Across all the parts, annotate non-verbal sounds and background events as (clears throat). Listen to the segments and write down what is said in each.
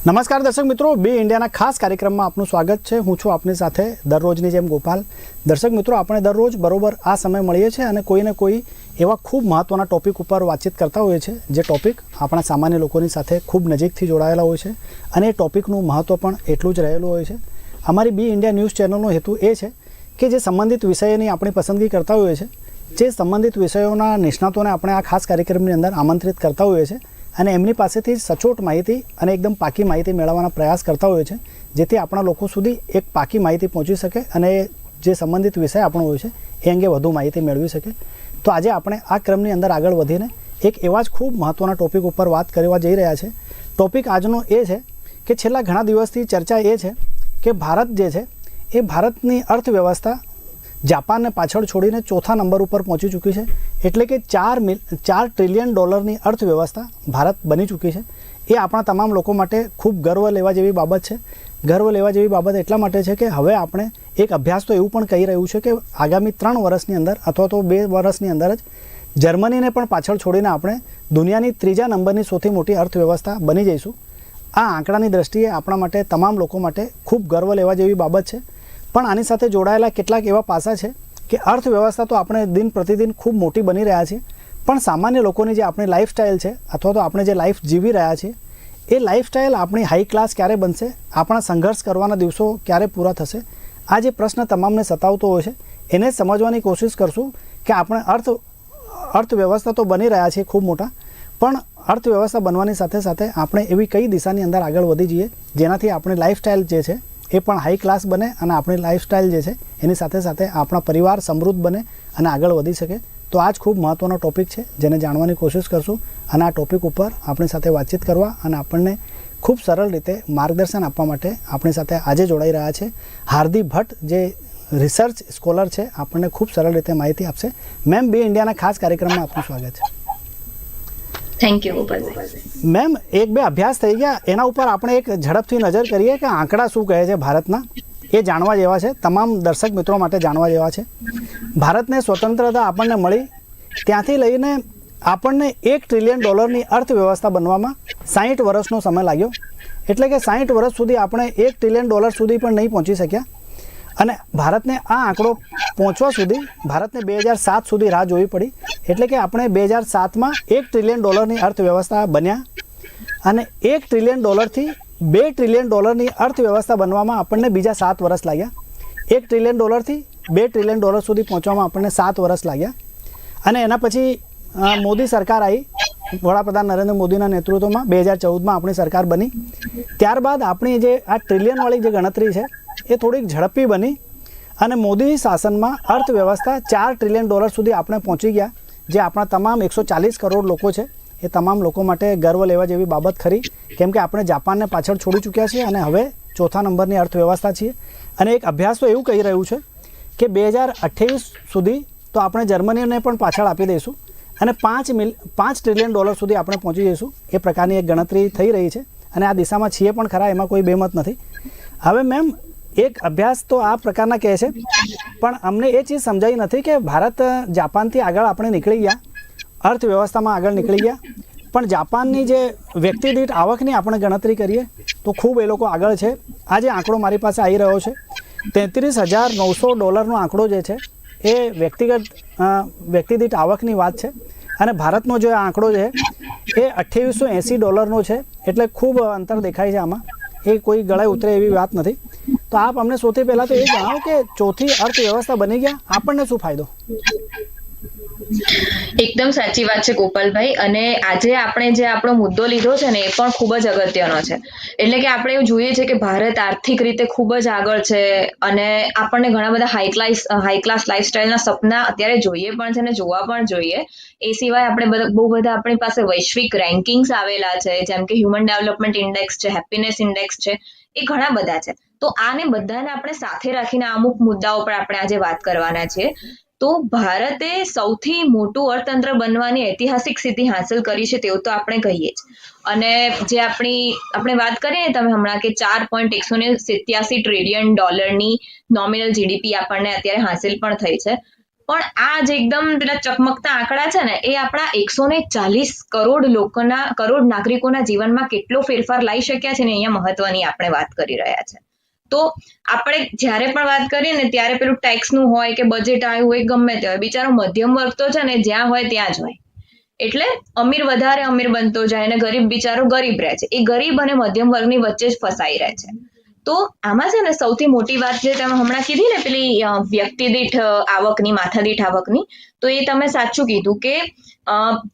નમસ્કાર દર્શક મિત્રો, બે ઇન્ડિયાના ખાસ કાર્યક્રમમાં આપનું સ્વાગત છે. હું છું આપની સાથે દરરોજની જેમ ગોપાલ. દર્શક મિત્રો, આપણે દરરોજ બરોબર આ સમય મળીએ છીએ અને કોઈને કોઈ એવા ખૂબ મહત્ત્વના ટોપિક ઉપર વાતચીત કરતા હોઈએ છીએ, જે ટોપિક આપણા સામાન્ય લોકોની સાથે ખૂબ નજીકથી જોડાયેલા હોય છે અને એ ટોપિકનું મહત્ત્વ પણ એટલું જ રહેલું હોય છે. અમારી બી ઇન્ડિયા ન્યૂઝ ચેનલનો હેતુ એ છે કે જે સંબંધિત વિષયોની આપણી પસંદગી કરતા હોઈએ છીએ જે સંબંધિત વિષયોના નિષ્ણાતોને આપણે આ ખાસ કાર્યક્રમની અંદર આમંત્રિત કરતા હોઈએ છીએ. અને એમની પાસેથી સચોટ માહિતી અને એકદમ પાકી માહિતી મેળવવાના પ્રયાસ કરતા હોય છે, જેથી આપણા લોકો સુધી એક પાકી માહિતી પહોંચી શકે અને જે સંબંધિત વિષય આપણો હોય છે, એ અંગે વધુ માહિતી મેળવી શકે. તો આજે આપણે આ ક્રમની અંદર આગળ વધીને એક એવા જ ખૂબ મહત્ત્વના ટોપિક ઉપર વાત કરવા જઈ રહ્યા છે. ટોપિક આજનો એ છે કે છેલ્લા ઘણા દિવસથી ચર્ચા એ છે કે ભારત જે છે, એ ભારતની અર્થવ્યવસ્થા જાપાનને પાછળ છોડીને ચોથા નંબર ઉપર પહોંચી ચૂકી છે. એટલે કે ચાર મિલ, ચાર ટ્રિલિયન ડોલરની અર્થવ્યવસ્થા ભારત બની ચૂકી છે. એ આપણા તમામ લોકો માટે ખૂબ ગર્વ લેવા જેવી બાબત છે. ગર્વ લેવા જેવી બાબત એટલા માટે છે કે હવે આપણે એક અભ્યાસ તો એવું પણ કહી રહ્યું છે કે આગામી ત્રણ વર્ષની અંદર અથવા તો બે વર્ષની અંદર જ જર્મનીને પણ પાછળ છોડીને આપણે દુનિયાની ત્રીજા નંબરની સૌથી મોટી અર્થવ્યવસ્થા બની જઈશું. આ આંકડાની દ્રષ્ટિએ આપણા માટે તમામ લોકો માટે ખૂબ ગર્વ લેવા જેવી બાબત છે. પણ આની સાથે જોડાયેલા કેટલાક એવા પાસા છે કે અર્થવ્યવસ્થા તો આપણે દિન પ્રતિદિન ખૂબ મોટી બની રહ્યા છીએ પણ સામાન્ય લોકોની જે આપણી લાઈફસ્ટાઈલ છે, અથવા તો આપણે જે લાઈફ જીવી રહ્યા છીએ એ લાઈફસ્ટાઈલ આપણી હાઈ ક્લાસ ક્યારે બનશે, આપણા સંઘર્ષ કરવાના દિવસો ક્યારે પૂરા થશે, આ જે પ્રશ્ન તમામને સતાવતો હોય છે, એને સમજવાની કોશિશ કરશું કે આપણે અર્થ, અર્થવ્યવસ્થા તો બની રહ્યા છીએ ખૂબ મોટા, પણ અર્થવ્યવસ્થા બનવાની સાથે સાથે આપણે એવી કઈ દિશાની અંદર આગળ વધી જઈએ, જેનાથી આપણી લાઈફસ્ટાઈલ જે છે એ પણ હાઈ ક્લાસ બને અને આપણી લાઈફસ્ટાઈલ જે છે, એની સાથે સાથે આપણા પરિવાર સમૃદ્ધ બને અને આગળ વધી શકે. તો આ જ ખૂબ મહત્ત્વનો ટોપિક છે, જેને જાણવાની કોશિશ કરશું અને આ ટોપિક ઉપર આપણી સાથે વાતચીત કરવા અને આપણને ખૂબ સરળ રીતે માર્ગદર્શન આપવા માટે આપણી સાથે આજે જોડાઈ રહ્યા છે. હાર્દિક ભટ્ટ, જે રિસર્ચ સ્કોલર છે, આપણને ખૂબ સરળ રીતે માહિતી આપશે. મેમ બે ઇન્ડિયાના ખાસ કાર્યક્રમમાં આપનું સ્વાગત છે. થેન્ક યુ મેમ એક બે અભ્યાસ થઈ ગયા. એના ઉપર આપણે એક ઝડપથી નજર કરીએ કે આંકડા શું કહે છે ભારતના. એ જાણવા જેવા છે. તમામ દર્શક મિત્રો માટે જાણવા જેવા છે. ભારતને સ્વતંત્રતા આપણને મળી. ત્યાંથી લઈને આપણને એક ટ્રિલિયન ડોલરની અર્થવ્યવસ્થા બનવામાં સાહીઠ વર્ષનો સમય લાગ્યો. એટલે કે સાહીઠ વર્ષ સુધી આપણે એક ટ્રિલિયન ડોલર સુધી પણ નહીં પહોંચી શક્યા. અને ભારતને આ આંકડો પહોંચવા સુધી, ભારતને બે હજાર સાત સુધી રાહ જોવી પડી. એટલે કે આપણે બે હજાર સાતમાં એક ટ્રિલિયન ડોલરની અર્થવ્યવસ્થા બન્યા અને એક ટ્રિલિયન ડોલરથી બે ટ્રિલિયન ડોલરની અર્થવ્યવસ્થા બનવામાં આપણને બીજા સાત વર્ષ લાગ્યા. એક ટ્રિલિયન ડોલરથી બે ટ્રિલિયન ડોલર સુધી પહોંચવામાં આપણને સાત વર્ષ લાગ્યા. અને એના પછી મોદી સરકાર આવી. વડાપ્રધાન નરેન્દ્ર મોદીના નેતૃત્વમાં બે હજાર ચૌદમાં આપણી સરકાર બની. ત્યારબાદ આપણી જે આ ટ્રિલિયનવાળી જે ગણતરી છે એ થોડીક ઝડપી બની અને મોદી શાસનમાં અર્થવ્યવસ્થા ચાર ટ્રિલિયન ડોલર સુધી આપણે પહોંચી ગયા, જે આપણા તમામ એકસો ચાલીસ કરોડ લોકો છે, એ તમામ લોકો માટે ગર્વ લેવા જેવી બાબત ખરી. કેમ કે આપણે જાપાનને પાછળ છોડી ચૂક્યા છીએ અને હવે ચોથા નંબરની અર્થવ્યવસ્થા છીએ. અને એક અભ્યાસ તો એવું કહી રહ્યું છે કે બે હજાર અઠ્યાવીસ સુધી તો આપણે જર્મનીને પણ પાછળ આપી દઈશું અને પાંચ મિલ, પાંચ ટ્રિલિયન ડોલર સુધી આપણે પહોંચી જઈશું. એ પ્રકારની એક ગણતરી થઈ રહી છે અને આ દિશામાં છીએ પણ ખરા, એમાં કોઈ બેમત નથી. હવે મેમ એક અભ્યાસ તો આ પ્રકારના કહે છે, પણ અમને એ ચીજ સમજાઈ નથી કે ભારત જાપાનથી આગળ આપણે નીકળી ગયા, અર્થવ્યવસ્થામાં આગળ નીકળી ગયા, પણ જાપાનની જે વ્યક્તિ દીઠ આવકની આપણે ગણતરી કરીએ, તો ખૂબ એ લોકો આગળ છે. આ જે આંકડો મારી પાસે આવી રહ્યો છે. તેત્રીસ હજાર નવસો ડોલરનો આંકડો જે છે, એ વ્યક્તિગત વ્યક્તિ દીઠ આવકની વાત છે. અને ભારતનો જે આંકડો છે, એ અઠ્યાવીસો એંસી ડોલરનો છે, એટલે ખૂબ અંતર દેખાય છે આમાં. એ કોઈ ગળાએ ઉતરે એવી વાત નથી. તો આપ અમને સૌથી પહેલાં તો એ જણાવો કે ચોથી અર્થવ્યવસ્થા બની ગયા. આપણને શું ફાયદો? એકદમ સાચી વાત છે ગોપાલભાઈ. અને આજે આપણે જે આપણો મુદ્દો લીધો છે ને, એ પણ ખૂબ જ અગત્યનો છે. એટલે કે આપણે એવું જોઈએ છે કે ભારત આર્થિક રીતે ખૂબ જ આગળ છે અને આપણને ઘણા બધા હાઈ ક્લાસ હાઈ ક્લાસ લાઈફસ્ટાઈલના સપના અત્યારે જોઈએ પણ છે ને, જોવા પણ જોઈએ. એ સિવાય આપણે બહુ બધા આપણી પાસે વૈશ્વિક રેન્કિંગ્સ આવેલા છે, જેમ કે હ્યુમન ડેવલપમેન્ટ ઇન્ડેક્સ છે હેપીનેસ ઇન્ડેક્સ છે, એ ઘણા બધા છે. તો આને બધાને આપણે સાથે રાખીને અમુક મુદ્દાઓ પર આપણે આજે વાત કરવાના છીએ. તો ભારતે સૌથી મોટું અર્થતંત્ર બનવાની ઐતિહાસિક સિદ્ધિ હાંસલ કરી છે તેવું તો આપણે કહીએ જ. અને જે આપણી, આપણે વાત કરીએ ને તમે હમણાં કે ચાર પોઈન્ટ એકસો ને સિત્યાસી ટ્રિલિયન ડોલરની નોમિનલ જીડીપી આપણને અત્યારે હાંસિલ પણ થઈ છે. પણ આ જે એકદમ પેલા ચકમકતા આંકડા છે ને, એ આપણા એકસો ને ચાલીસ કરોડ લોકોના, કરોડ નાગરિકોના જીવનમાં કેટલો ફેરફાર લાવી શક્યા છે ને અહીંયા મહત્વની આપણે વાત કરી રહ્યા છે. તો આપણે જ્યારે પણ વાત કરીએ ને ત્યારે પેલું ટેક્સનું હોય કે બજેટ આવ્યું હોય ગમે તે હોય. બિચારો મધ્યમ વર્ગ તો છે ને જ્યાં હોય ત્યાં જ હોય. એટલે અમીર વધારે અમીર બનતો જાય અને ગરીબ બિચારો ગરીબ રહે છે. એ ગરીબ અને મધ્યમ વર્ગની વચ્ચે જ ફસાઈ રહે છે. તો આમાં છે ને સૌથી મોટી વાત જે તમે હમણાં કીધી ને પેલી વ્યક્તિ દીઠ આવકની માથાદીઠ આવકની, તો એ તમે સાચું કીધું કે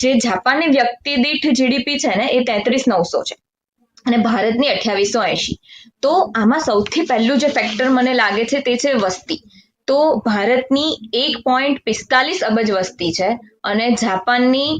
જે જાપાનની વ્યક્તિ દીઠ જીડીપી છે ને એ તેત્રીસ નવસો છે. અને ભારતની અઠ્યાવીસો એંશી. તો આમાં સૌથી પહેલું જે ફેક્ટર મને લાગે છે તે છે વસ્તી. તો ભારતની એક પોઈન્ટ પિસ્તાલીસ અબજ વસ્તી છે અને જાપાનની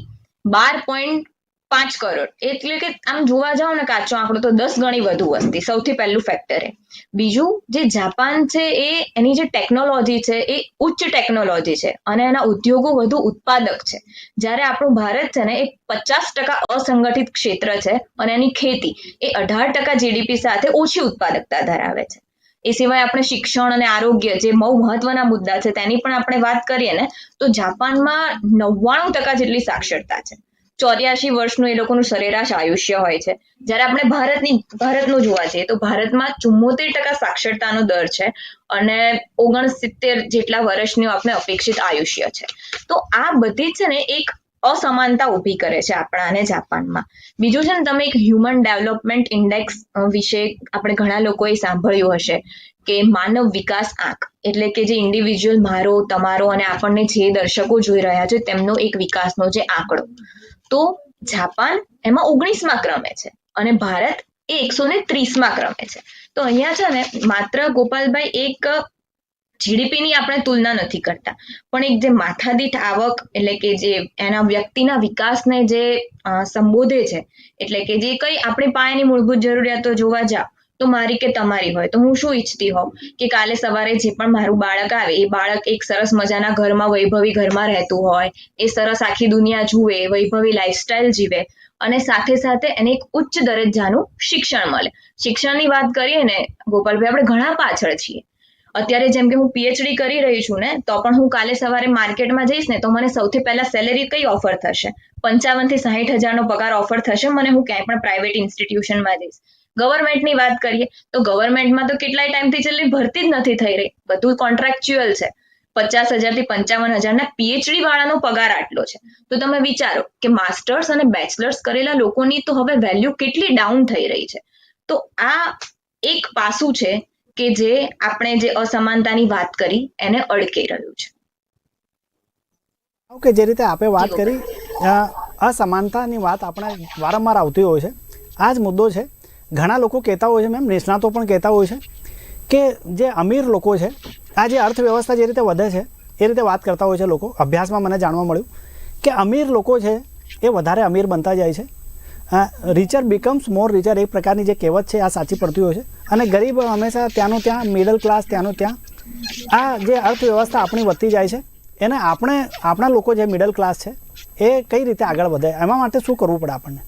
બાર પોઈન્ટ પાંચ કરોડ. એટલે કે આમ જોવા જાઓ ને કાચો આંકડો તો દસ ગણી વધુ વસ્તી, સૌથી પહેલું ફેક્ટર એ. બીજું, જે જાપાન છે એ, એની જે ટેકનોલોજી છે એ ઉચ્ચ ટેકનોલોજી છે અને એના ઉદ્યોગો વધુ ઉત્પાદક છે. જ્યારે આપણું ભારત છે ને એ પચાસ ટકા અસંગઠિત ક્ષેત્ર છે અને એની ખેતી એ અઢાર ટકા જીડીપી સાથે ઓછી ઉત્પાદકતા ધરાવે છે. એ સિવાય આપણે શિક્ષણ અને આરોગ્ય, જે બહુ મહત્વના મુદ્દા છે તેની પણ આપણે વાત કરીએ ને, તો જાપાનમાં નવ્વાણું ટકા જેટલી સાક્ષરતા છે. ચોર્યાસી વર્ષનું એ લોકોનું સરેરાશ આયુષ્ય હોય છે. જ્યારે આપણે ભારતની, ભારતનું જોવા જઈએ તો ભારતમાં ચુમ્મોતેર ટકા સાક્ષરતાનો દર છે અને ઓગણસિત્તેર જેટલા વર્ષનું આપણે અપેક્ષિત આયુષ્ય છે. તો આ બધી જ છે ને એક અસમાનતા ઊભી કરે છે આપણા અને જાપાનમાં. બીજું છે ને તમે એક હ્યુમન ડેવલપમેન્ટ ઇન્ડેક્સ વિશે આપણે ઘણા લોકોએ સાંભળ્યું હશે કે માનવ વિકાસ આંક એટલે કે જે ઇન્ડિવિજ્યુઅલ મારો, તમારો અને આપણને જે દર્શકો જોઈ રહ્યા છે તેમનો એક વિકાસનો જે આંકડો. તો જાપાન એમાં ઓગણીસમાં ક્રમે છે અને ભારત એ એકસો ને ત્રીસમાં ક્રમે છે. તો અહીંયા છે ને માત્ર ગોપાલભાઈ એક જીડીપીની આપણે તુલના નથી કરતા. પણ એક જે માથાદીઠ આવક એટલે કે જે એના વ્યક્તિના વિકાસને જે સંબોધે છે એટલે કે જે કઈ આપણી પાયાની મૂળભૂત જરૂરિયાતો જોવા જાવ તો મારી કે તમારી હોય. તો હું શું ઈચ્છતી હોઉં કે કાલે સવારે જે પણ મારું બાળક આવે, એ બાળક એક સરસ મજાના ઘરમાં, વૈભવી ઘરમાં રહેતું હોય, એ સરસ આખી દુનિયા જુએ, વૈભવી લાઈફસ્ટાઈલ જીવે અને સાથે સાથે એને એક ઉચ્ચ દરજ્જાનું શિક્ષણ મળે. શિક્ષણની વાત કરીએ ને ગોપાલભાઈ આપણે ઘણા પાછળ છીએ. અત્યારે જેમ કે હું પીએચડી કરી રહી છું ને, તો પણ હું કાલે સવારે માર્કેટમાં જઈશ ને, તો મને સૌથી પહેલા સેલેરી કઈ ઓફર થશે? પંચાવનથી સાહીઠ હજારનો પગાર ઓફર થશે, મને હું ક્યાંય પણ પ્રાઇવેટ ઇન્સ્ટિટ્યુશનમાં જઈશ. ગવર્મેન્ટની વાત કરીએ તો ગવર્મેન્ટમાં તો કેટલાય ટાઈમથી છેલ્લી ભરતી જ નથી થઈ રહી. બધું કોન્ટ્રાક્ચ્યુઅલ છે. પચાસ હજારથી પંચાવન હજારના પીએચડી વાળાનો પગાર આટલો છે. તો તમે વિચારો કે માસ્ટર્સ અને બેચલર્સ કરેલા લોકોની તો હવે વેલ્યુ કેટલી ડાઉન થઈ રહી છે. તો આ એક પાસું છે કે જે આપણે જે અસમાનતાની વાત કરી એને અડકી રહ્યું છે. ઓકે જે રીતે આપે વાત કરી અસમાનતાની વાત આપણે વારંવાર આવતી હોય છે. આ જ મુદ્દો છે ઘણા લોકો કહેતા હોય છે મેમ નિષ્ણાતો પણ કહેતા હોય છે, કે જે અમીર લોકો છે, આ જે અર્થવ્યવસ્થા જે રીતે વધે છે, એ રીતે વાત કરતા હોય છે લોકો. અભ્યાસમાં મને જાણવા મળ્યું કે અમીર લોકો છે, એ વધારે અમીર બનતા જાય છે. રિચર બિકમ્સ મોર રિચર એક પ્રકારની જે કહેવત છે, આ સાચી પડતી હોય છે. અને ગરીબ હંમેશા ત્યાંનું ત્યાં મિડલ ક્લાસ ત્યાંનું ત્યાં, આ જે અર્થવ્યવસ્થા આપણી વધતી જાય છે, એને આપણે, આપણા લોકો જે મિડલ ક્લાસ છે, એ કઈ રીતે આગળ વધે, એમાં માટે શું કરવું પડે આપણને?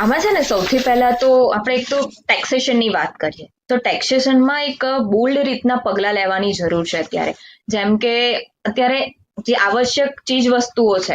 આમાં છે ને સૌથી પહેલા તો આપણે એક તો ટેક્સેશનની વાત કરીએ. તો ટેક્સેશનમાં એક બોલ્ડ રીતના પગલાં લેવાની જરૂર છે અત્યારે. જેમ કે અત્યારે જે આવશ્યક ચીજ વસ્તુઓ છે.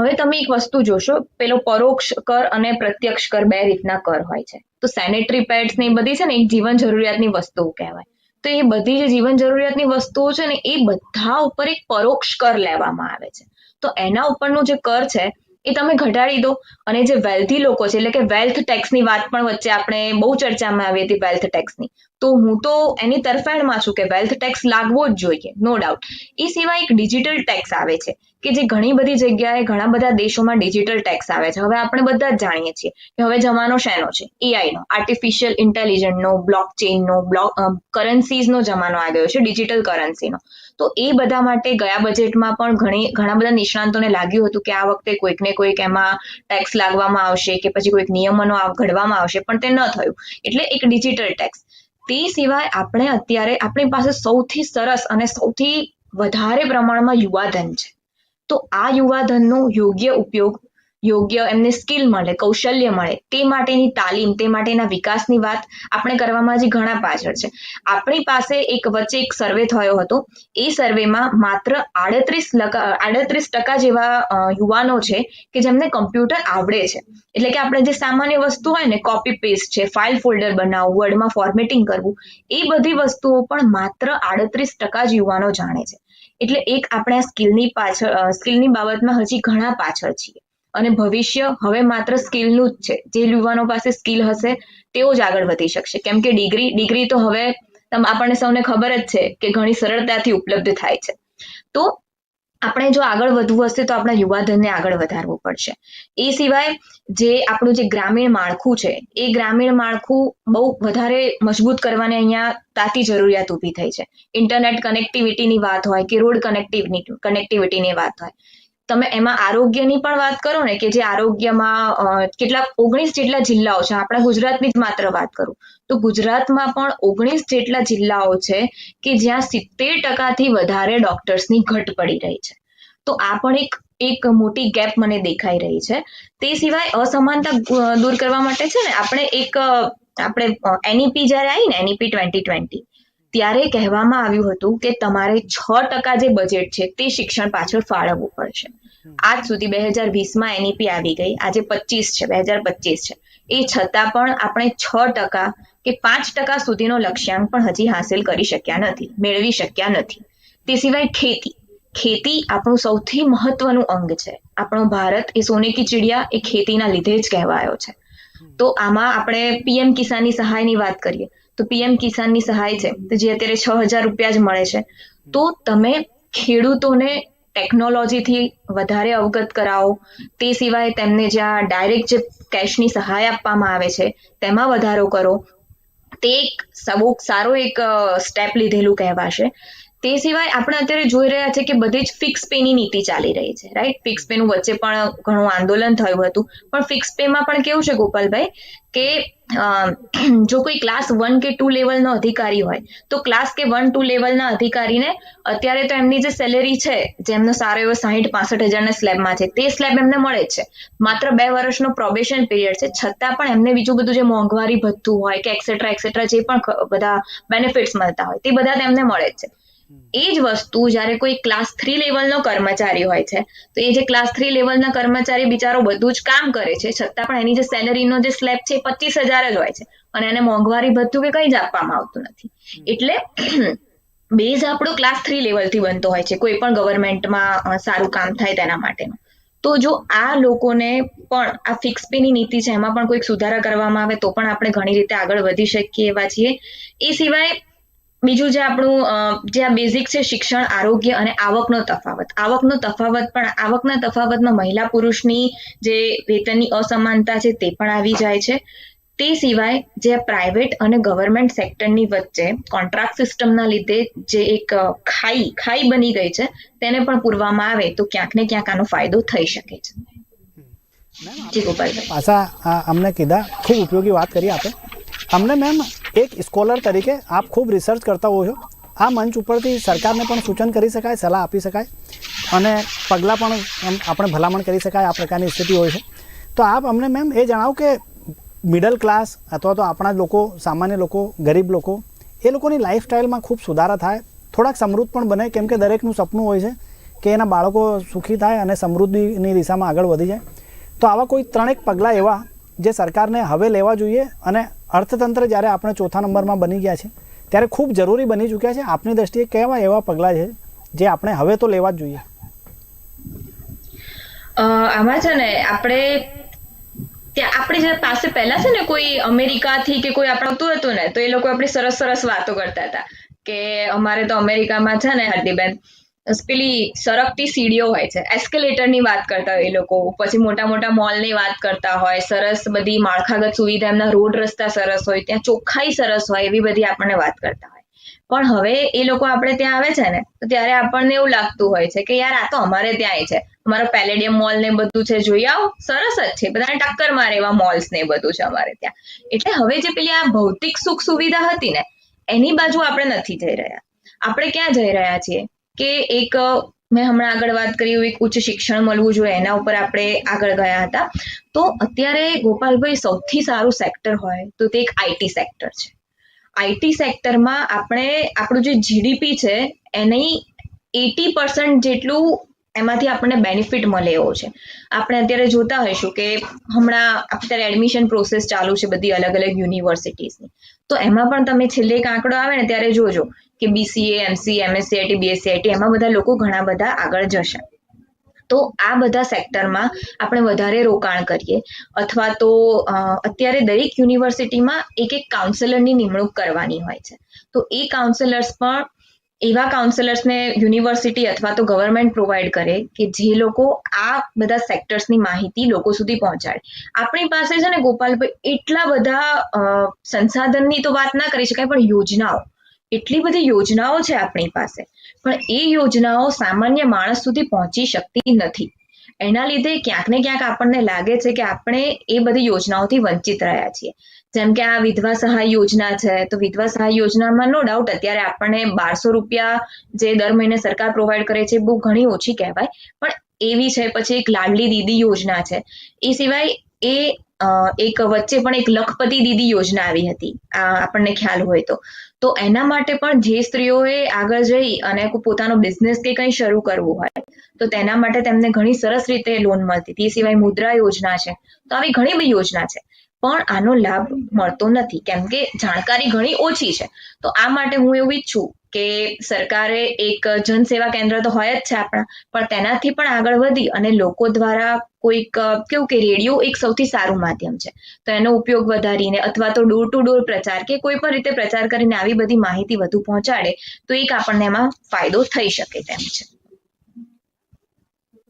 હવે તમે એક વસ્તુ જોશો, પેલો પરોક્ષ કર અને પ્રત્યક્ષ કર બે રીતના કર હોય છે. તો સેનેટરી પેડ્સ ને એ બધી છે ને એક જીવન જરૂરિયાતની વસ્તુઓ કહેવાય. તો એ બધી જે જીવન જરૂરિયાતની વસ્તુઓ છે ને એ બધા ઉપર એક પરોક્ષ કર લેવામાં આવે છે. તો એના ઉપરનો જે કર છે એ તમે ઘટાડી દો. અને જે વેલ્થી લોકો છે, એટલે કે વેલ્થ ટેક્સની વાત પણ વચ્ચે આપણે બહુ ચર્ચામાં આવી હતી વેલ્થ ટેક્સની તો હું તો એની તરફેણમાં છું કે વેલ્થ ટેક્સ લાગવો જ જોઈએ નો ડાઉટ એ સિવાય એક ડિજિટલ ટેક્સ આવે છે. કે જે ઘણી બધી જગ્યાએ ઘણા બધા દેશોમાં ડિજિટલ ટેક્સ આવે છે. હવે આપણે બધા જ જાણીએ છીએ કે હવે જમાનો શેનો છે? એઆઈનો આર્ટિફિશિયલ ઇન્ટેલિજન્સનો બ્લોક ચેઇનનો બ્લોક કરન્સીઝનો જમાનો આવી ગયો છે ડિજિટલ કરન્સીનો તો એ બધા માટે ગયા બજેટમાં પણ ઘણી, ઘણા બધા નિષ્ણાંતોને લાગ્યું હતું કે આ વખતે કોઈકને કોઈક એમાં ટેક્સ લાગવામાં આવશે કે પછી કોઈક નિયમનો ઘડવામાં આવશે, પણ તે ન થયું. એટલે એક ડિજિટલ ટેક્સ તે સિવાય આપણે અત્યારે આપણી પાસે સૌથી સરસ અને સૌથી વધારે પ્રમાણમાં યુવાધન છે. તો આ યુવાધનનો યોગ્ય ઉપયોગ, યોગ્ય એમને સ્કિલ મળે, કૌશલ્ય મળે, તે માટેની તાલીમ, તે માટેના વિકાસની વાત આપણે કરવામાં હજી ઘણા પાછળ છે. આપણી પાસે એક વચ્ચે એક સર્વે થયો હતો. એ સર્વેમાં માત્ર આડત્રીસ આડત્રીસ ટકા જેવા યુવાનો છે કે જેમને કમ્પ્યુટર આવડે છે. એટલે કે આપણે જે સામાન્ય વસ્તુ હોય ને કોપી પેસ્ટ છે ફાઇલ ફોલ્ડર બનાવવું વર્ડમાં ફોર્મેટિંગ કરવું, એ બધી વસ્તુઓ પણ માત્ર આડત્રીસ ટકા જ યુવાનો જાણે છે. એટલે એક આપણે આ સ્કિલની પાછળ સ્કિલની બાબતમાં હજી ઘણા પાછળ છીએ. અને ભવિષ્ય હવે માત્ર સ્કિલનું જ છે. જે યુવાનો પાસે સ્કિલ હશે, તેઓ જ આગળ વધી શકશે. કેમ કે ડિગ્રી ડિગ્રી તો હવે આપણને સૌને ખબર જ છે કે ઘણી સરળતાથી ઉપલબ્ધ થાય છે. તો આપણે જો આગળ વધવું હશે તો આપણા યુવાધનને આગળ વધારવું પડશે. એ સિવાય જે આપણું જે ગ્રામીણ માળખું છે, એ ગ્રામીણ માળખું બહુ વધારે મજબૂત કરવાની અહીંયા તાતી જરૂરિયાત ઊભી થઈ છે. ઇન્ટરનેટ કનેક્ટિવિટીની વાત હોય કે રોડ કનેક્ટિવિટી કનેક્ટિવિટીની વાત હોય. તમે એમાં આરોગ્યની પણ વાત કરો ને કે જે આરોગ્યમાં કેટલા, ઓગણીસ જેટલા જિલ્લાઓ છે, આપણા ગુજરાતની જ માત્ર વાત કરું. તો ગુજરાતમાં પણ ઓગણીસ જેટલા જિલ્લાઓ છે કે જ્યાં સિત્તેર ટકાથી વધારે ડોક્ટર્સની ઘટ પડી રહી છે. તો આ પણ એક એક મોટી ગેપ મને દેખાઈ રહી છે. તે સિવાય અસમાનતા દૂર કરવા માટે છે ને આપણે એક આપણે એનઈપી જ્યારે આવી ને એનઈપી ટ્વેન્ટી ટ્વેન્ટી ત્યારે કહેવામાં આવ્યું હતું કે તમારે છ ટકા જે બજેટ છે તે શિક્ષણ પાછળ ફાળવવું પડશે. આજ સુધી બે હજાર વીસમાં એનઈપી આવી ગઈ. આજે પચીસ છે બે હજાર પચીસ છે. એ છતાં પણ આપણે છ ટકા કે પાંચ ટકા સુધીનો લક્ષ્યાંક પણ હજી હાંસિલ કરી શક્યા નથી, મેળવી શક્યા નથી. તે સિવાય ખેતી. ખેતી આપણું સૌથી મહત્વનું અંગ છે. આપણો ભારત એ સોને કી ચિડિયા એ ખેતીના લીધે જ કહેવાયો છે. તો આમાં આપણે પીએમ કિસાનની સહાયની વાત કરીએ. તો પીએમ કિસાનની સહાય છે. તો જે અત્યારે છ હજાર રૂપિયા જ મળે છે. તો તમે ખેડૂતોને ટેકનોલોજીથી વધારે અવગત કરાવો. તે સિવાય તેમને જ્યાં ડાયરેક્ટ જે કેશની સહાય આપવામાં આવે છે, તેમાં વધારો કરો. તે એક બહુ સારો એક સ્ટેપ લીધેલું કહેવાશે. તે સિવાય આપણે અત્યારે જોઈ રહ્યા છે કે બધી જ ફિક્સ પેની નીતિ ચાલી રહી છે રાઈટ ફિક્સ પેનું વચ્ચે પણ ઘણું આંદોલન થયું હતું. પણ ફિક્સ પેમાં પણ કેવું છે ગોપાલભાઈ? કે જો કોઈ ક્લાસ વન કે ટુ લેવલનો અધિકારી હોય, તો ક્લાસ કે વન ટુ લેવલના અધિકારીને અત્યારે તો એમની જે સેલેરી છે જેમનો સારો એવો સાહીઠ, પાસઠ હજારના સ્લેબમાં છે, તે સ્લેબ એમને મળે છે. માત્ર બે વર્ષનો પ્રોબેશન પીરિયડ છે, છતાં પણ એમને બીજું બધું જે મોંઘવારી ભથ્થું હોય કે એક્સેટ્રા એક્સેટ્રા જે પણ બધા બેનિફિટ્સ મળતા હોય, તે બધા તેમને મળે જ છે. એ જ વસ્તુ જ્યારે કોઈ ક્લાસ થ્રી લેવલનો કર્મચારી હોય છે તો એ જે ક્લાસ થ્રી લેવલના કર્મચારી બિચારો બધું જ કામ કરે છે છતાં પણ એની જે સેલરીનો જે સ્લેબ છે એ પચીસ હજાર જ હોય છે. અને એને મોંઘવારી ભથ્થું કે કંઈ જ આપવામાં આવતું નથી. એટલે (clears throat) બેઝ આપણો ક્લાસ થ્રી લેવલથી બનતો હોય છે કોઈ પણ ગવર્મેન્ટમાં સારું કામ થાય તેના માટેનું. તો જો આ લોકોને પણ આ ફિક્સ પેની નીતિ છે એમાં પણ કોઈક સુધારા કરવામાં આવે તો પણ આપણે ઘણી રીતે આગળ વધી શકીએ એવા છીએ. એ સિવાય બીજું જે આપણું જે આ બેઝિક છે શિક્ષણ આરોગ્ય અને આવકનો તફાવત. આવકનો તફાવત પણ આવકના તફાવતમાં મહિલા પુરુષની જે વેતનની અસમાનતા છે તે પણ આવી જાય છે. તે સિવાય જે પ્રાઇવેટ અને ગવર્મેન્ટ સેક્ટરની વચ્ચે કોન્ટ્રાક્ટ સિસ્ટમના લીધે જે એક ખાઈ ખાઈ બની ગઈ છે તેને પણ પૂરવામાં આવે તો ક્યાંક ને ક્યાંક આનો ફાયદો થઈ શકે છે. જી પાછા અમને કીધા. ખૂબ ઉપયોગી વાત કરી આપે. અમને મેમ એક સ્કોલર તરીકે આપ ખૂબ રિસર્ચ કરતા હો છો. આ મંચ ઉપરથી સરકારને પણ સૂચન કરી શકાય, સલાહ આપી શકાય અને પગલાં પણ આપણે ભલામણ કરી શકાય આ પ્રકારની સ્થિતિ હોય છે. તો આપ અમને મેમ એ જણાવો કે મિડલ ક્લાસ અથવા તો આપણા લોકો, સામાન્ય લોકો, ગરીબ લોકો, એ લોકોની લાઈફસ્ટાઈલમાં ખૂબ સુધારા થાય, થોડાક સમૃદ્ધ પણ બને, કેમ કે દરેકનું સપનું હોય છે કે એના બાળકો સુખી થાય અને સમૃદ્ધિની દિશામાં આગળ વધી જાય. તો આવા કોઈ ત્રણેક પગલાં એવા જે સરકારને હવે લેવા જોઈએ અને અર્થતંત્ર જ્યારે આપણે ચોથા નંબરમાં બની ગયા છે, ત્યારે ખૂબ જરૂરી બની ચૂક્યા છે. આપની દ્રષ્ટિએ કેવા એવા પગલાં છે જે આપણે હવે તો લેવા જ જોઈએ? આમાં છે ને, આપણે ત્યાં આપણી જે પાસે પહેલા છે ને કોઈ અમેરિકાથી કે કોઈ આપણે આવતું હતું ને, તો એ લોકો આપણી સરસ સરસ વાતો કરતા હતા. કે અમારે તો અમેરિકામાં છે ને, હાર્દીબેન પેલી સરકતી સીડીઓ હોય છે. એસ્કેલેટરની વાત કરતા હોય એ લોકો. પછી મોટા મોટા મોલની વાત કરતા હોય, સરસ બધી માળખાગત સુવિધા, એમના રોડ રસ્તા સરસ હોય, ત્યાં ચોખ્ખાઈ સરસ હોય એવી બધી આપણને વાત કરતા હોય. પણ હવે એ લોકો આપણે ત્યાં આવે છે ને, તો ત્યારે આપણને એવું લાગતું હોય છે કે યાર આ તો અમારે ત્યાંય છે. અમારો પેલેડિયમ મોલ ને બધું છે, જોઈ આવો, સરસ જ છે. બધાને ટક્કર મારે એવા મોલ્સ ને બધું છે અમારે ત્યાં. એટલે હવે જે પેલી આ ભૌતિક સુખ સુવિધા હતી ને, એની બાજુ આપણે નથી જઈ રહ્યા. આપણે ક્યાં જઈ રહ્યા છીએ? કે એક મેં હમણાં આગળ વાત કરી એક ઉચ્ચ શિક્ષણ મળવું જોઈએ, એના ઉપર આપણે આગળ ગયા હતા. તો અત્યારે ગોપાલભાઈ સૌથી સારું સેક્ટર હોય તો તે એક આઈટી સેક્ટર છે. આઈટી સેક્ટરમાં આપણે, આપણું જે જીડીપી છે, એની એટી પર્સન્ટ જેટલું એમાંથી આપણને બેનિફિટ મળે એવો છે. આપણે અત્યારે જોતા હોઈશું કે હમણાં અત્યારે એડમિશન પ્રોસેસ ચાલુ છે બધી અલગ અલગ યુનિવર્સિટીઝની તો એમાં પણ તમે છેલ્લે એક આંકડો આવે ને ત્યારે જોજો કે બીસીએ એમસી એમએસસીઆઈટી બીએસસીઆઈટી એમાં બધા લોકો ઘણા બધા આગળ જશે. તો આ બધા સેક્ટરમાં આપણે વધારે રોકાણ કરીએ અથવા તો અત્યારે દરેક યુનિવર્સિટીમાં એક એક કાઉન્સેલરની નિમણૂક કરવાની હોય છે. તો એ કાઉન્સેલર્સ પણ એવા કાઉન્સેલર્સને યુનિવર્સિટી અથવા તો ગવર્મેન્ટ પ્રોવાઈડ કરે કે જે લોકો આ બધા સેક્ટર્સની માહિતી લોકો સુધી પહોંચાડે. આપણી પાસે છે ને ગોપાલભાઈ, એટલા બધા સંસાધનની તો વાત ના કરી શકાય પણ યોજનાઓ. એટલી બધી યોજનાઓ છે આપણી પાસે. પણ એ યોજનાઓ સામાન્ય માણસ સુધી પહોંચી શકતી નથી. એના લીધે ક્યાંક ને ક્યાંક આપણને લાગે છે કે આપણે એ બધી યોજનાઓથી વંચિત રહ્યા છીએ. જેમ કે આ વિધવા સહાય યોજના છે, તો વિધવા સહાય યોજનામાં નો ડાઉટ અત્યારે આપણને બારસો રૂપિયા જે દર મહિને સરકાર પ્રોવાઈડ કરે છે બહુ ઘણી ઓછી કહેવાય. પણ એવી છે, પછી એક લાડલી દીદી યોજના છે. એ સિવાય એ એક વચ્ચે પણ એક લખપતિ દીદી યોજના આવી હતી. આ આપણને ખ્યાલ હોય તો. તો એના માટે પણ જે સ્ત્રીઓએ આગળ જઈ અને પોતાનો બિઝનેસ કે કંઈ શરૂ કરવું હોય, તો તેના માટે તેમને ઘણી સરસ રીતે લોન મળતી. એ સિવાય મુદ્રા યોજના છે. તો આવી ઘણી બધી યોજના છે. પણ આનો લાભ મળતો નથી. કેમ કે જાણકારી ઘણી ઓછી છે. તો આ માટે હું એવું ઈચ્છું કે સરકારે એક જનસેવા કેન્દ્ર તો હોય જ છે આપણા, પણ તેનાથી પણ આગળ વધી અને લોકો દ્વારા કોઈક કેવું કે રેડિયો એક સૌથી સારું માધ્યમ છે. તો એનો ઉપયોગ વધારીને અથવા તો ડોર ટુ ડોર પ્રચાર કે કોઈ પણ રીતે પ્રચાર કરીને આવી બધી માહિતી વધુ પહોંચાડે, તો એક આપણને એમાં ફાયદો થઈ શકે તેમ છે.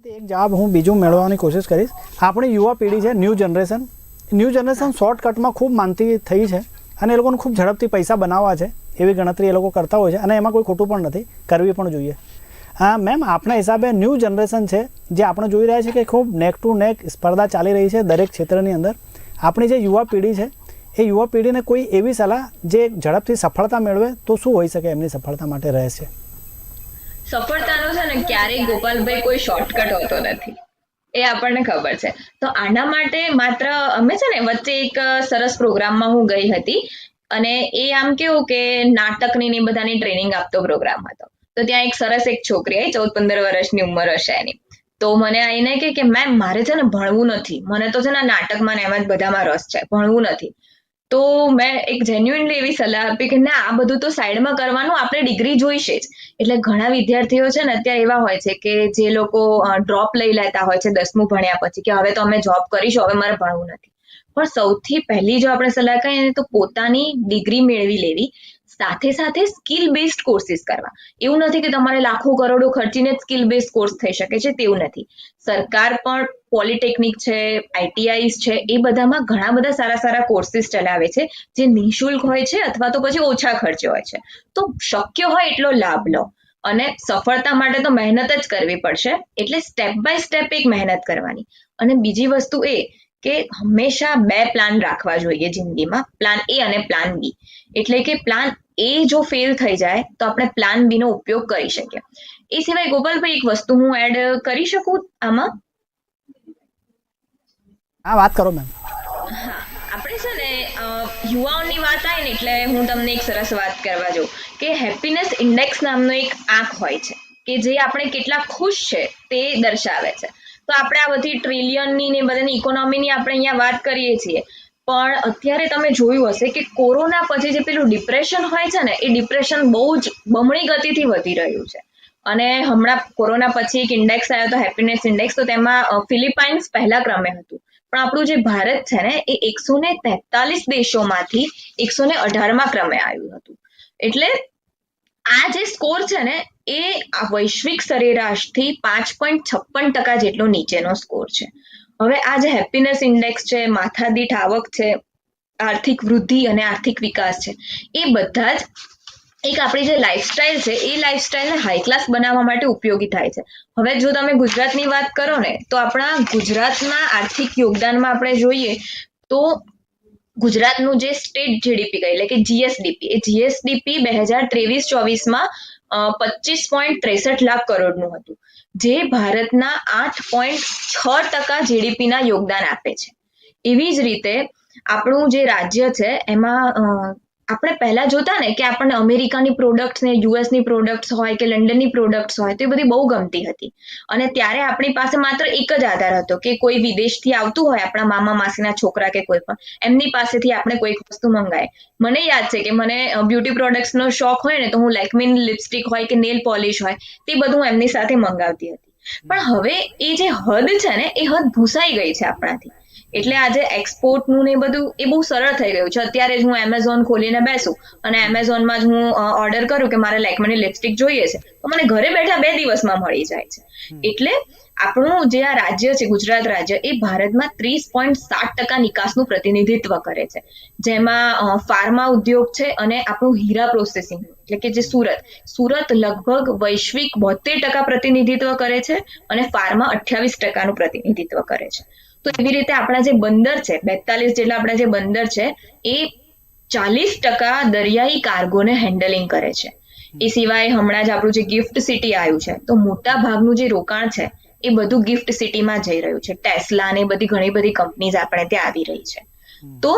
એક જવાબ હું બીજું મેળવવાની કોશિશ કરીશ. આપણી યુવા પેઢી છે ન્યૂ જનરેશન ન્યૂ જનરેશન શોર્ટકટમાં ખૂબ માનતી થઈ છે અને એ લોકોને ખૂબ ઝડપથી પૈસા બનાવવા છે. એવી ગણતરી એ લોકો કરતા હોય છે અને એમાં કોઈ ખોટું પણ નથી, કરવી પણ જોઈએ. હા મેમ આપણા હિસાબે ન્યૂ જનરેશન છે, જે આપણે જોઈ રહ્યા છે કે ખૂબ નેક ટુ નેક સ્પર્ધા ચાલી રહી છે દરેક ક્ષેત્રની અંદર. આપણી જે યુવા પેઢી છે, એ યુવા પેઢીને કોઈ એવી સલાહ જે ઝડપથી સફળતા મેળવે તો શું હોઈ શકે એમની સફળતા માટે રહેશે સફળતાનો છે ને ક્યારેય ગોપાલભાઈ કોઈ શોર્ટકટ હોતો નથી. એ આપણને ખબર છે. તો આના માટે માત્ર અમે છે ને વચ્ચે એક સરસ પ્રોગ્રામમાં હું ગઈ હતી. અને એ આમ કેવું કે નાટકની ને બધાની ટ્રેનિંગ આપતો પ્રોગ્રામ હતો. તો ત્યાં એક સરસ એક છોકરી આવી ચૌદ પંદર વર્ષની ઉંમર હશે એની. તો મને આવીને કે કે, મેમ, મારે છે ને ભણવું નથી. મને તો છે ને નાટકમાં ને એમાં જ બધામાં રસ છે. ભણવું નથી. તો મેં એક જેન્યુઇનલી એવી સલાહ આપી કે, ના, આ બધું તો સાઈડમાં કરવાનું. આપણે ડિગ્રી જોઈશે જ. એટલે ઘણા વિદ્યાર્થીઓ છે ને અત્યારે એવા હોય છે કે જે લોકો ડ્રોપ લઈ લેતા હોય છે દસમું ભણ્યા પછી કે, હવે તો અમે જોબ કરીશું. હવે મારે ભણવું નથી. પણ સૌથી પહેલી જો આપણે સલાહ કહીએ તો પોતાની ડિગ્રી મેળવી લેવી, સાથે સાથે સ્કિલ બેઝડ કોર્સિસ કરવા. એવું નથી કે તમારે લાખો કરોડો ખર્ચીને જ સ્કિલ બેઝ કોર્સ થઈ શકે છે, તેવું નથી. સરકાર પણ પોલિટેકનિક છે આઈટીઆઈસ છે, એ બધામાં ઘણા બધા સારા સારા કોર્સિસ ચલાવે છે, જે નિઃશુલ્ક હોય છે અથવા તો પછી ઓછા ખર્ચે હોય છે. તો શક્ય હોય એટલો લાભ લો. અને સફળતા માટે તો મહેનત જ કરવી પડશે. એટલે સ્ટેપ બાય સ્ટેપ એક મહેનત કરવાની. અને બીજી વસ્તુ એ કે હંમેશા બે પ્લાન રાખવા જોઈએ જિંદગીમાં પ્લાન એ અને પ્લાન બી એટલે કે પ્લાન એ જો ફેલ થઈ જાય તો આપણે પ્લાન બી નો ઉપયોગ કરી શકીએ. એ સિવાય ગોપાલભાઈ એક વસ્તુ હું એડ કરી શકું આમાં? હા વાત કરો મેમ આપણે છે ને યુવાઓની વાત આવે ને એટલે હું તમને એક સરસ વાત કરવા જાઉં. કે હેપીનેસ ઇન્ડેક્સ નામનો એક આંક હોય છે કે જે આપણે કેટલા ખુશ છે તે દર્શાવે છે. તો આપણે આ બધી ટ્રિલિયનની ને બધાની ઇકોનોમીની આપણે અહીંયા વાત કરીએ છીએ. પણ અત્યારે તમે જોયું હશે કે કોરોના પછી જે પેલું ડિપ્રેશન હોય છે ને, એ ડિપ્રેશન બહુ જ બમણી ગતિથી વધી રહ્યું છે. અને હમણાં કોરોના પછી એક ઇન્ડેક્સ આવ્યો હતો હેપીનેસ ઇન્ડેક્સ તો તેમાં ફિલિપાઇન્સ પહેલા ક્રમે હતું. પણ આપણું જે ભારત છે ને, એ એકસો ને તેતાલીસ દેશોમાંથી એકસો ને અઢારમાં ક્રમે આવ્યું હતું. એટલે આ જે સ્કોર છે ને એ વૈશ્વિક સરેરાશથી પાંચ પોઈન્ટ છપ્પન ટકા જેટલો નીચેનો સ્કોર છે. હવે આ જે હેપીનેસ ઇન્ડેક્સ છે, માથાદીઠ આવક છે, આર્થિક વૃદ્ધિ અને આર્થિક વિકાસ છે, એ બધા જ એક આપણી જે લાઈફસ્ટાઈલ છે, એ લાઈફસ્ટાઈલને હાઈ ક્લાસ બનાવવા માટે ઉપયોગી થાય છે. હવે જો તમે ગુજરાતની વાત કરો ને, તો આપણા ગુજરાતના આર્થિક યોગદાનમાં આપણે જોઈએ તો ગુજરાતનું જે સ્ટેટ જીડીપી એટલે કે જીએસડીપી એ જીએસડીપી બે હજાર ત્રેવીસ ચોવીસમાં પચીસ પોઈન્ટ ત્રેસઠ લાખ કરોડનું હતું, જે ભારતના આઠ પોઈન્ટ છ ટકા જીડીપીના યોગદાન આપે છે. એવી જ રીતે આપણું જે રાજ્ય છે, એમાં આપણે પહેલા જોતા ને કે આપણને અમેરિકાની પ્રોડક્ટ્સ ને યુએસની પ્રોડક્ટ્સ હોય કે લંડનની પ્રોડક્ટ્સ હોય તો એ બધી બહુ ગમતી હતી. અને ત્યારે આપણી પાસે માત્ર એક જ આધાર હતો કે કોઈ વિદેશથી આવતું હોય આપણા મામા માસીના છોકરા કે કોઈ પણ, એમની પાસેથી આપણે કોઈક વસ્તુ મંગાય. મને યાદ છે કે મને બ્યુટી પ્રોડક્ટ્સનો શોખ હોય ને તો હું લેકમીન લિપસ્ટિક હોય કે નેલ પોલિશ હોય તે બધું એમની સાથે મંગાવતી હતી. પણ હવે એ જે હદ છે ને, એ હદ ભૂસાઈ ગઈ છે આપણાથી. એટલે આજે એક્સપોર્ટનું ને બધું એ બહુ સરળ થઈ ગયું છે. અત્યારે જ હું એમેઝોન ખોલીને બેસું અને એમેઝોનમાં જ હું ઓર્ડર કરું કે મારે લેકમીની લિપસ્ટિક જોઈએ છે. તો મને ઘરે બેઠા બે દિવસમાં મળી જાય છે. એટલે આપણું જે આ રાજ્ય છે ગુજરાત રાજ્ય એ ભારતમાં ત્રીસ પોઈન્ટ સાત ટકા નિકાસનું પ્રતિનિધિત્વ કરે છે. જેમાં ફાર્મા ઉદ્યોગ છે અને આપણું હીરા પ્રોસેસિંગ એટલે કે જે સુરત. સુરત લગભગ વૈશ્વિક બોતેર ટકા પ્રતિનિધિત્વ કરે છે અને ફાર્મા અઠ્યાવીસ ટકાનું પ્રતિનિધિત્વ કરે છે. તો એવી રીતે આપણા જે બંદર છે, બેતાલીસ જેટલા આપણા જે બંદર છે, એ ચાલીસ ટકા દરિયાઈ કાર્ગોને હેન્ડલિંગ કરે છે. એ સિવાય હમણાં જ આપણું જે ગિફ્ટ સિટી આવ્યું છે, તો મોટા ભાગનું જે રોકાણ છે, એ બધું ગિફ્ટ સિટીમાં જઈ રહ્યું છે. ટેસ્લા ને બધી ઘણી બધી કંપનીઝ આપણે ત્યાં આવી રહી છે. તો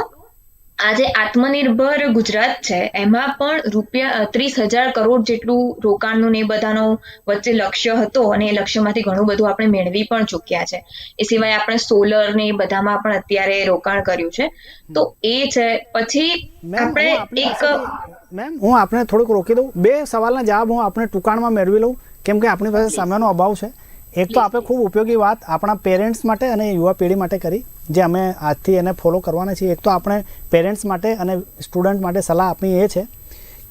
આ જે આત્મનિર્ભર ગુજરાત છે. એમાં પણ રૂપિયા ત્રીસ હજાર કરોડ જેટલું રોકાણનું ને બધાનો વચ્ચે લક્ષ્ય હતો અને એ લક્ષ્યમાંથી ઘણું બધું આપણે મેળવી પણ ચૂક્યા છે. એ સિવાય આપણે સોલર ને એ બધામાં પણ અત્યારે રોકાણ કર્યું છે. તો એ છે. પછી આપણે એક મેમ હું આપણે થોડુંક રોકી દઉં. બે સવાલના જવાબ હું આપણે ટૂંકાણમાં મેળવી લઉં કેમ કે આપણી પાસે સમયનો અભાવ છે. એક તો આપણે ખૂબ ઉપયોગી વાત આપણા પેરેન્ટ્સ માટે અને યુવા પેઢી માટે કરી. જે અમે આજથી એને ફોલો કરવાના છીએ. એક તો આપણે પેરેન્ટ્સ માટે અને સ્ટુડન્ટ માટે સલાહ આપણી એ છે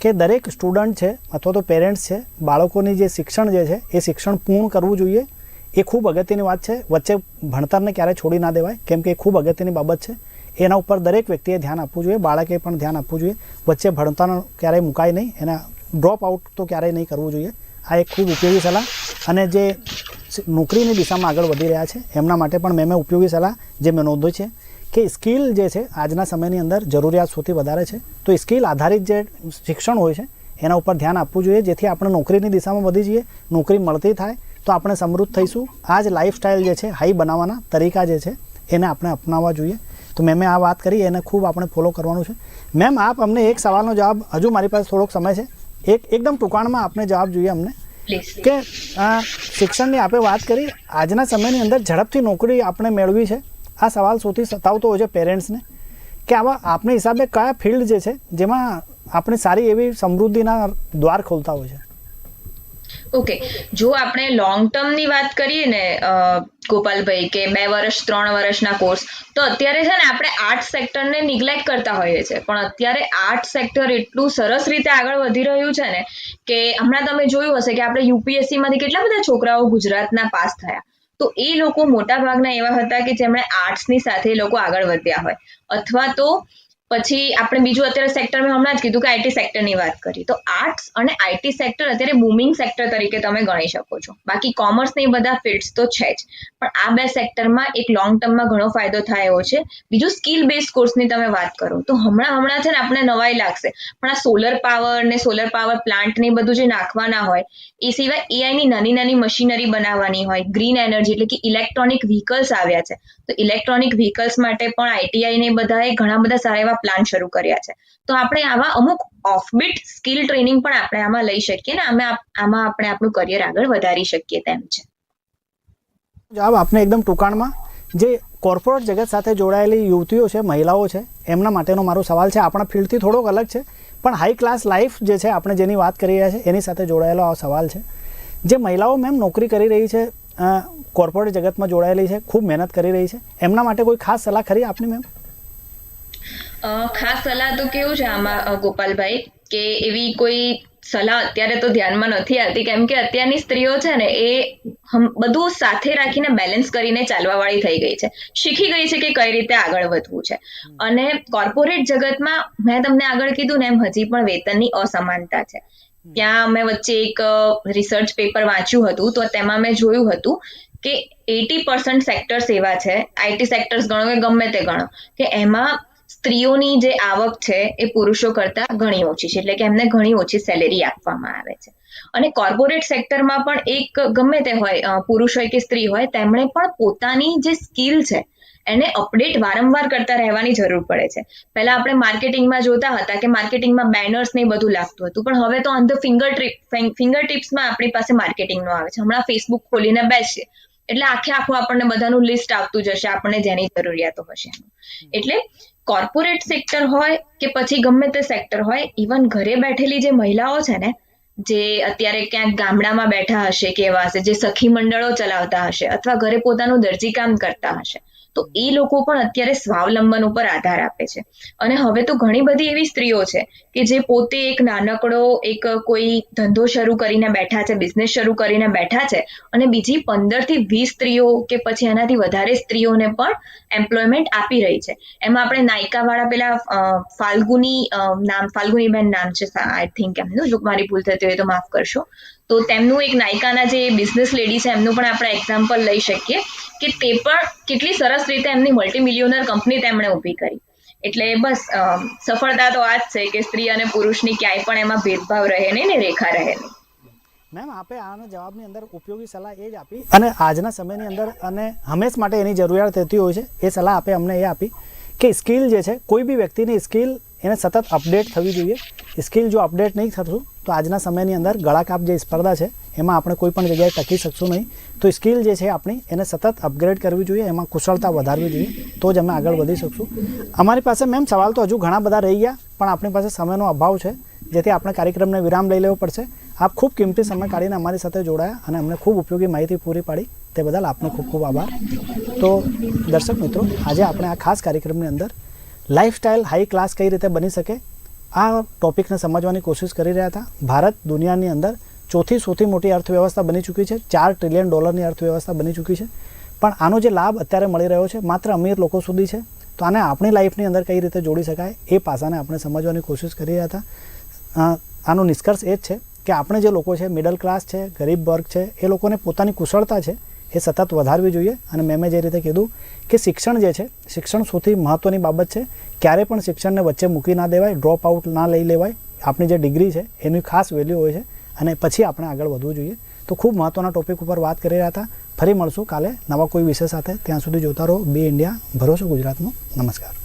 કે દરેક સ્ટુડન્ટ છે અથવા તો પેરેન્ટ્સ છે, બાળકોની જે શિક્ષણ જે છે, એ શિક્ષણ પૂર્ણ કરવું જોઈએ. એ ખૂબ અગત્યની વાત છે. વચ્ચે ભણતરને ક્યારેય છોડી ના દેવાય, કેમ કે એ ખૂબ અગત્યની બાબત છે. એના ઉપર દરેક વ્યક્તિએ ધ્યાન આપવું જોઈએ, બાળકે પણ ધ્યાન આપવું જોઈએ. વચ્ચે ભણતર ક્યારેય મુકાય નહીં. એના ડ્રોપ આઉટ તો ક્યારેય નહીં કરવું જોઈએ. આ એક ખૂબ ઉપયોગી સલાહ અને જે નોકરીની દિશામાં આગળ વધી રહ્યા છે, એમના માટે પણ મેં ઉપયોગી સલાહ જે મેં નોંધ્યું છે કે સ્કિલ જે છે આજના સમયની અંદર જરૂરિયાત સૌથી વધારે છે. તો સ્કિલ આધારિત જે શિક્ષણ હોય છે, એના ઉપર ધ્યાન આપવું જોઈએ, જેથી આપણે નોકરીની દિશામાં વધી જઈએ, નોકરી મળતી થાય, તો આપણે સમૃદ્ધ થઈશું. આ જ લાઈફસ્ટાઈલ જે છે, હાઈ બનાવવાના તરીકા જે છે, એને આપણે અપનાવવા જોઈએ. તો મેમે આ વાત કરી, એને ખૂબ આપણે ફોલો કરવાનું છે. મેમ આપ અમને એક સવાલનો જવાબ, હજુ મારી પાસે થોડોક સમય છે. એક એકદમ ટૂંકાણમાં આપને જવાબ જોઈએ અમને. કે શિક્ષણની આપણે વાત કરી આજના સમયની અંદર ઝડપથી નોકરી આપણે મેળવી છે. આ સવાલ સૌથી સતાવતો હોય છે પેરેન્ટ્સને. કે આવા આપણે હિસાબે કયા ફિલ્ડ જે છે જેમાં આપણે સારી એવી સમૃદ્ધિના દ્વાર ખોલતા હોય છે? ઓકે જો આપણે લોંગ ટર્મની વાત કરીએ ને ગોપાલભાઈ, કે બે વર્ષ, ત્રણ વર્ષના કોર્સ તો અત્યારે છે ને આપણે આર્ટ સેક્ટરને નિગ્લેક્ટ કરતા હોઈએ છીએ. પણ અત્યારે આર્ટ સેક્ટર એટલું સરસ રીતે આગળ વધી રહ્યું છે ને, કે હમણાં તમે જોયું હશે કે આપણે યુપીએસસી માંથી કેટલા બધા છોકરાઓ ગુજરાતના પાસ થયા. તો એ લોકો મોટા ભાગના એવા હતા કે જેમણે આર્ટ્સની સાથે એ લોકો આગળ વધ્યા હોય. અથવા તો પછી આપણે બીજું અત્યારે સેક્ટર મેં હમણાં જ કીધું કે આઈટી સેક્ટરની વાત કરી તો આર્ટ્સ અને આઈટી સેક્ટર અત્યારે બુમિંગ સેક્ટર તરીકે તમે ગણી શકો છો. બાકી કોમર્સ ને એ બધા ફિલ્ડ્સ તો છે જ. પણ આ બે સેક્ટરમાં એક લોંગ ટર્મમાં ઘણો ફાયદો થાય એવો છે. બીજું સ્કિલ બેઝ કોર્સની તમે વાત કરો. તો હમણાં હમણાં છે ને આપણે નવાઈ લાગશે. પણ આ સોલર પાવર ને સોલર પાવર પ્લાન્ટ ને બધું જે નાખવાના હોય, એ સિવાય એઆઈની નાની નાની મશીનરી બનાવવાની હોય ગ્રીન એનર્જી એટલે કે ઇલેક્ટ્રોનિક વ્હીકલ્સ આવ્યા છે. તો ઇલેક્ટ્રોનિક વ્હીકલ્સ માટે પણ આઈટીઆઈ ને બધાએ ઘણા બધા સારા એવા પ્લાન શરૂ કર્યા છે. તો આપણે આવા અમુક ઓફબીટ સ્કિલ ટ્રેનિંગ પણ આપણે આમાં લઈ શકીએ ને આમાં આમાં આપણે આપણું કરિયર આગળ વધારી શકીએ તેમ છે. જવાબ આપને એકદમ ટૂંકાણમાં, જે કોર્પોરેટ જગત સાથે જોડાયેલી યુવતીઓ છે, મહિલાઓ છે, એમના માટેનો મારો સવાલ છે. આપણા ફિલ્ડથી થોડોક અલગ છે, પણ હાઈ ક્લાસ લાઈફ જે છે, આપણે જેની વાત કરી રહ્યા છે, એની સાથે જોડાયેલો આ સવાલ છે. જે મહિલાઓ મેમ નોકરી કરી રહી છે કોર્પોરેટ જગતમાં જોડાયેલી છે, ખૂબ મહેનત કરી રહી છે, એમના માટે કોઈ ખાસ સલાહ ખરી આપની મેમ ખાસ સલાહ તો કેવું છે આમાં ગોપાલભાઈ, કે એવી કોઈ સલાહ અત્યારે તો ધ્યાનમાં નથી આવતી, કેમ કે અત્યારની સ્ત્રીઓ છે ને, એ બધું સાથે રાખીને બેલેન્સ કરીને ચાલવા વાળી થઈ ગઈ છે. શીખી ગઈ છે કે કઈ રીતે આગળ વધવું છે. અને કોર્પોરેટ જગતમાં મેં તમને આગળ કીધું ને, એમ હજી પણ વેતનની અસમાનતા છે. ત્યાં મેં વચ્ચે એક રિસર્ચ પેપર વાંચ્યું હતું, તો તેમાં મેં જોયું હતું કે એટી પર્સન્ટ સેક્ટર્સ એવા છે. આઈટી સેક્ટર્સ ગણો કે ગમે તે ગણો. કે એમાં સ્ત્રીઓની જે આવક છે એ પુરુષો કરતા ઘણી ઓછી છે. એટલે કે એમને ઘણી ઓછી સેલેરી આપવામાં આવે છે. અને કોર્પોરેટ સેક્ટરમાં પણ એક ગમે તે હોય પુરુષ હોય કે સ્ત્રી હોય, તેમણે પણ પોતાની જે સ્કિલ છે, એને અપડેટ વારંવાર કરતા રહેવાની જરૂર પડે છે. પહેલા આપણે માર્કેટિંગમાં જોતા હતા કે માર્કેટિંગમાં બેનર્સ ને બધું લાગતું હતું. પણ હવે તો on the finger trip finger ટિપ્સમાં આપણી પાસે માર્કેટિંગનો આવે છે. હમણાં ફેસબુક ખોલીને બેસીએ એટલે આખે આખું આપણને બધાનું લિસ્ટ આપતું જશે આપણને જેની જરૂરિયાતો હશે. એટલે કોર્પોરેટ સેક્ટર હોય કે પછી ગમે તે સેક્ટર હોય ઇવન ઘરે બેઠેલી જે મહિલાઓ છે ને જે અત્યારે ક્યાંક ગામડામાં બેઠા હશે કે એવા હશે જે સખી મંડળો ચલાવતા હશે અથવા ઘરે પોતાનું દરજી કામ કરતા હશે તો એ લોકો પણ અત્યારે સ્વાવલંબન ઉપર આધાર આપે છે. અને હવે તો ઘણી બધી એવી સ્ત્રીઓ છે કે જે પોતે એક નાનકડો એક કોઈ ધંધો શરૂ કરીને બેઠા છે બિઝનેસ શરૂ કરીને બેઠા છે અને બીજી પંદરથી વીસ સ્ત્રીઓ કે પછી એનાથી વધારે સ્ત્રીઓને પણ એમ્પ્લોયમેન્ટ આપી રહી છે. એમાં આપણે નાયકા વાળા પેલા ફાલ્ગુની નામ, ફાલ્ગુનીબેન નામ છે આઈ થિંક એમનું, જો મારી ભૂલ થતી હોય તો માફ કરશો. તો તેમનું એક નાયકાના જે બિઝનેસ લેડી છે, એમનું પણ આપણે એક્ઝામ્પલ લઈ શકીએ કે તે પણ કેટલી સરસ રીતે એમની મલ્ટી કંપની તેમણે ઊભી કરી. એટલે બસ સફળતા તો આ જ છે કે સ્ત્રી અને પુરુષની ક્યાંય પણ એમાં ભેદભાવ રહે નહીં ને રેખા રહે નહીં. મેમ, આપે આનો જવાબની અંદર ઉપયોગી સલાહ એ જ આપી અને આજના સમયની અંદર અને હંમેશ માટે એની જરૂરિયાત થતી હોય છે, એ સલાહ આપે અમને એ આપી કે સ્કિલ જે છે, કોઈ બી વ્યક્તિની સ્કિલ એને સતત અપડેટ થવી જોઈએ. સ્કિલ જો અપડેટ નહીં થતું, તો આજના સમયની અંદર ગળાકાપ જે સ્પર્ધા છે, એમાં આપણે કોઈ પણ જગ્યાએ ટકી શકશું નહીં. તો સ્કિલ જે છે આપણી, એને સતત અપગ્રેડ કરવી જોઈએ, એમાં કુશળતા વધારવી જોઈએ. તો જ અમે આગળ વધી શકશું. અમારી પાસે મેમ સવાલ તો હજુ ઘણા બધા રહી ગયા, પણ આપણી પાસે સમયનો અભાવ છે, જેથી આપણે કાર્યક્રમને વિરામ લઈ લેવો પડશે. આપ ખૂબ કિંમતી સમય કાઢીને અમારી સાથે જોડાયા અને અમને ખૂબ ઉપયોગી માહિતી પૂરી પાડી. તે બદલ આપનો ખૂબ ખૂબ આભાર. તો દર્શક મિત્રો, આજે આપણે આ ખાસ કાર્યક્રમની અંદર લાઈફસ્ટાઈલ હાઈ ક્લાસ કઈ રીતે બની શકે? આ ટોપિકને સમજવાની કોશિશ કરી રહ્યા હતા. ભારત દુનિયાની અંદર ચોથી સૌથી મોટી અર્થવ્યવસ્થા બની ચૂકી છે. ચાર ટ્રિલિયન ડોલરની અર્થવ્યવસ્થા બની ચૂકી છે. પણ આનો જે લાભ અત્યારે મળી રહ્યો છે, માત્ર અમીર લોકો સુધી છે. તો આને આપણી લાઈફની અંદર કઈ રીતે જોડી શકાય એ પાસાને આપણે સમજવાની કોશિશ કરી રહ્યા હતા. આનો નિષ્કર્ષ એ જ છે કે આપણે જે લોકો છે મિડલ ક્લાસ છે, ગરીબ વર્ગ છે, એ લોકોને પોતાની કુશળતા છે એ સતત વધારવી જોઈએ. અને મેં જે રીતે કીધું કે શિક્ષણ જે છે, શિક્ષણ સૌથી મહત્ત્વની બાબત છે. ક્યારે પણ શિક્ષણને વચ્ચે મૂકી ના દેવાય ડ્રોપ આઉટ ના લઈ લેવાય. આપણી જે ડિગ્રી છે, એની ખાસ વેલ્યુ હોય છે. અને પછી આપણે આગળ વધવું જોઈએ. તો ખૂબ મહત્ત્વના ટોપિક ઉપર વાત કરી રહ્યા હતા. ફરી મળશું કાલે નવા કોઈ વિષય સાથે. ત્યાં સુધી જોતા રહો. બે ઇન્ડિયા ભરોસો ગુજરાતનો. નમસ્કાર.